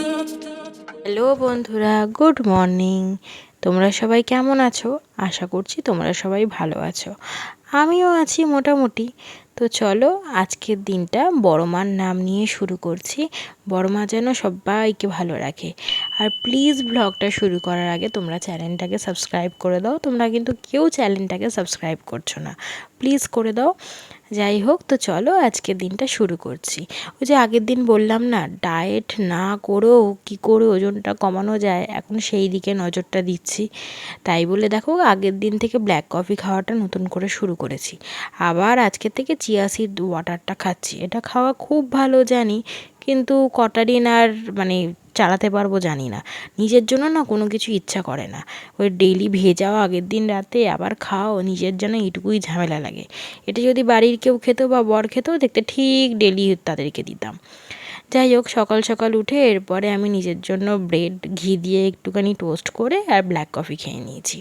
Hello বন্ধুরা, good morning. তোমরা সবাই কেমন আছো? আশা করছি তোমরা সবাই ভালো আছো। আমিও আছি মোটামুটি। তো চলো আজকের দিনটা বড় মার নাম নিয়ে শুরু করছি। বড় মা যেন সবাইকে ভালো রাখে। আর প্লিজ ব্লগটা শুরু করার আগে তোমরা চ্যানেলটাকে সাবস্ক্রাইব করে দাও। তোমরা কিন্তু কেউ চ্যানেলটাকে সাবস্ক্রাইব করছ না। প্লিজ করে দাও। যাই হোক, তো চলো আজকের দিনটা শুরু করছি। ওই যে আগের দিন বললাম না ডায়েট না করেও কী করে ওজনটা কমানো যায়, এখন সেই দিকে নজরটা দিচ্ছি। তাই বলে দেখো আগের দিন থেকে ব্ল্যাক কফি খাওয়াটা নতুন করে শুরু করেছি। আবার আজকে থেকে চিয়া সিড ওয়াটারটা খাচ্ছি। এটা খাওয়া খুব ভালো জানি, কিন্তু কটা দিন আর মানে চালাতে পারব জানি না। নিজের জন্য না কোনো কিছু ইচ্ছা করে না। ওই ডেইলি ভেজাও আগের দিন রাতে আবার খাও নিজের জন্য এইটুকুই ঝামেলা লাগে। এটা যদি বাড়ির কেউ খেতো বা বর খেতেও দেখতে ঠিক ডেলি তাদেরকে দিতাম। যাই হোক, সকাল সকাল উঠে এরপরে আমি নিজের জন্য ব্রেড ঘি দিয়ে একটুখানি টোস্ট করে আর ব্ল্যাক কফি খেয়ে নিয়েছি।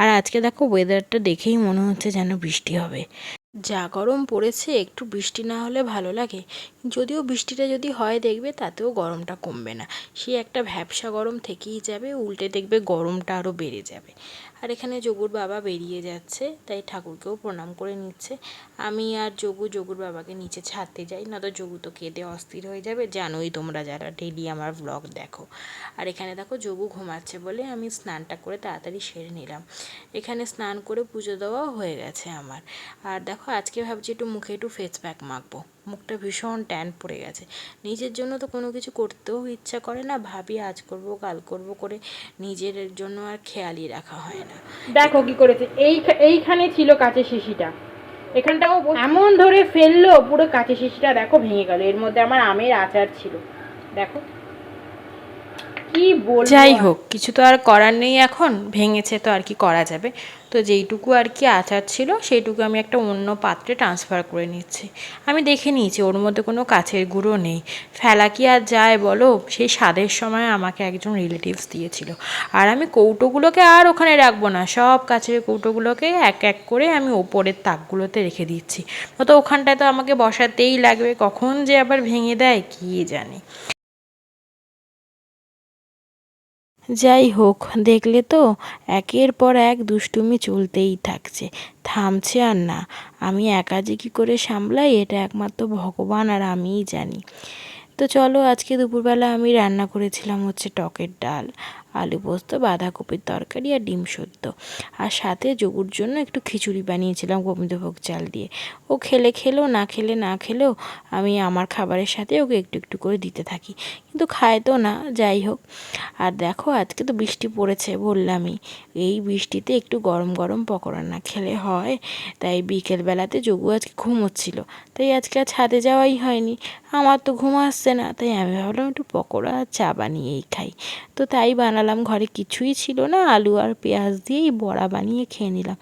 আর আজকে দেখো ওয়েদারটা দেখেই মনে হচ্ছে যেন বৃষ্টি হবে। যা গরম পড়েছে, একটু বৃষ্টি না হলে ভালো লাগে। যদিও বৃষ্টিটা যদি হয় দেখবে, তাতেও গরমটা কমবে না। সে একটা ভ্যাবসা গরম থেকেই যাবে, উল্টে দেখবে গরমটা আরও বেড়ে যাবে। এখানে যোগুর বাবা বেরিয়ে যাচ্ছে, তাই ঠাকুরকেও প্রণাম করে নিচ্ছে। আমি আর যোগু যোগুর বাবাকে নিচে ছাড়তে যাই না তো যোগু তো কেঁদে অস্থির হয়ে যাবে। জানোই তোমরা যারা ডেলি আমার ব্লগ দেখো। আর এখানে দেখো যোগু ঘুমাচ্ছে বলে আমি স্নানটা করে তাড়াতাড়ি সেরে নিলাম। এখানে স্নান করে পুজো দেওয়াও হয়ে গেছে আমার। আর দেখো আজকে ভাবছি একটু মুখে একটু ফেস প্যাক মাখবো। মুখটা ভীষণ ট্যান পড়ে গেছে। নিজের জন্য তো কোনো কিছু করতেও ইচ্ছা করে না, ভাবি আজ করব, কাল করব করে নিজের জন্য আর খেয়ালই রাখা হয় না। দেখো কি করেছে, এই এইখানে ছিল কাঁচের শিশিটা। এখানটাও এমন ধরে ফেলল, পুরো কাঁচের শিশিটা দেখো ভেঙে গেল। এর মধ্যে আমার আমের আচার ছিল। দেখো। কি বল যাই হোক কিছু তো আর করার নেই এখন ভেঙেছে তো আর কি করা যাবে। তো যেইটুকু আর কি আচার ছিল সেইটুকু আমি একটা অন্য পাত্রে ট্রান্সফার করে নিচ্ছি। আমি দেখে নিয়েছি ওর মধ্যে কোনো কাছের গুঁড়ো নেই। ফেলা কি আর যায় বলো? সেই স্বাদের সময় আমাকে একজন রিলেটিভস দিয়েছিল। আর আমি কৌটোগুলোকে আর ওখানে রাখব না সব কাছের কৌটোগুলোকে এক এক করে আমি ওপরের তাকগুলোতে রেখে দিচ্ছি। তো ওখানটায় তো আমাকে বসাতেই লাগবে কখন যে আবার ভেঙে দেয় কী জানি? যাই হোক, দেখলে তো একের পর এক দুষ্টুমি চলতেই থাকছে। থামছে আর না। আমি একা যে কী করে সামলাই, এটা একমাত্র ভগবান আর আমিই জানি। তো চলো, আজকে দুপুরবেলা আমি রান্না করেছিলাম হচ্ছে টকের ডাল। আলু পোস্ত, বাঁধাকপির তরকারি আর ডিম সদ্য। আর সাথে যোগুর জন্য একটু খিচুড়ি বানিয়েছিলাম গোবিন্দভোগ চাল দিয়ে। ও খেলে খেলেও না খেলে না খেলেও আমি আমার খাবারের সাথে ওকে একটু একটু করে দিতে থাকি। কিন্তু খায় তো না, যাই হোক। আর দেখো, আজকে তো বৃষ্টি পড়েছে বললামই। এই বৃষ্টিতে একটু গরম গরম পকোড়া না খেলে হয়, তাই বিকেলবেলাতে যোগু আজকে ঘুমোচ্ছিল। তাই আজকে আর ছাদে যাওয়াই হয়নি। আমার তো ঘুম আসছে না, তাই আমি ভাবলাম একটু পকোড়া চা বানিয়েই খাই। তো তাই বানালাম ঘরে কিছুই ছিল না। আলু আর পেঁয়াজ দিয়েই বড়া বানিয়ে খেয়ে নিলাম।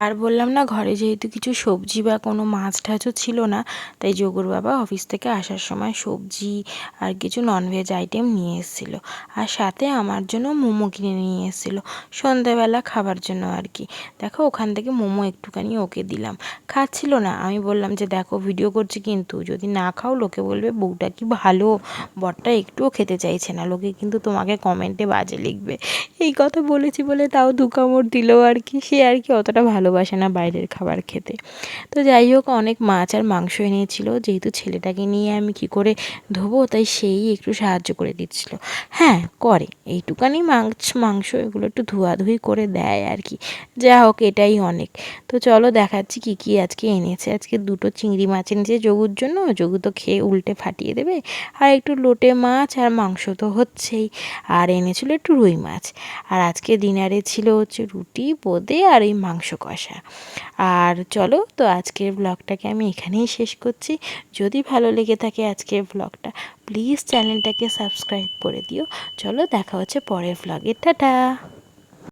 আর বললাম না, ঘরে যেহেতু কিছু সবজি বা কোনো মাছ টাছও ছিল না, তাই যোগুর বাবা অফিস থেকে আসার সময় সবজি আর কিছু ননভেজ আইটেম নিয়ে এসেছিল। আর সাথে আমার জন্য মোমো কিনে নিয়ে এসেছিল সন্ধ্যাবেলা খাবার জন্য আর কি। দেখো, ওখান থেকে মোমো একটুখানি ওকে দিলাম। খাচ্ছিল না, আমি বললাম যে, দেখো ভিডিও করছি কিন্তু, যদি না খাও, লোকে বলবে, বউটা কি ভালো? বরটা একটুও খেতে চাইছে না। লোকে কিন্তু তোমাকে কমেন্টে বাজে লিখবে। এই কথা বলেছি বলে তাও দু কামড় দিল আর কি, সে আর কি অতটা ভালোবাসে না বাইরের খাবার খেতে। তো যাই হোক, অনেক মাছ আর মাংস এনেছিল। যেহেতু ছেলেটাকে নিয়ে আমি কি করে ধোবো, তাই সেই একটু সাহায্য করে দিচ্ছিল। হ্যাঁ করে। এইটুকানি মাছ, মাংস এগুলো একটু ধোয়াধুয়ি করে দেয় আর কি। যা হোক, এটাই অনেক। তো চলো দেখাচ্ছি কী কী আজকে এনেছে। আজকে দুটো চিংড়ি মাছ এনেছে যোগুর জন্য। যোগু তো খেয়ে উল্টে ফাটিয়ে দেবে। আর একটু লোটে মাছ আর মাংস তো হচ্ছেই। আর এনেছিল একটু রুই মাছ। আর আজকে ডিনারে ছিল হচ্ছে রুটি, বোঁদে আর এই মাংস কষা। আর চলো তো আজকের ব্লগটাকে আমি এখানেই শেষ করছি। যদি ভালো লেগে থাকে আজকের ব্লগটা প্লিজ চ্যানেলটাকে সাবস্ক্রাইব করে দিও। চলো দেখা হচ্ছে পরের ব্লগে টাটা!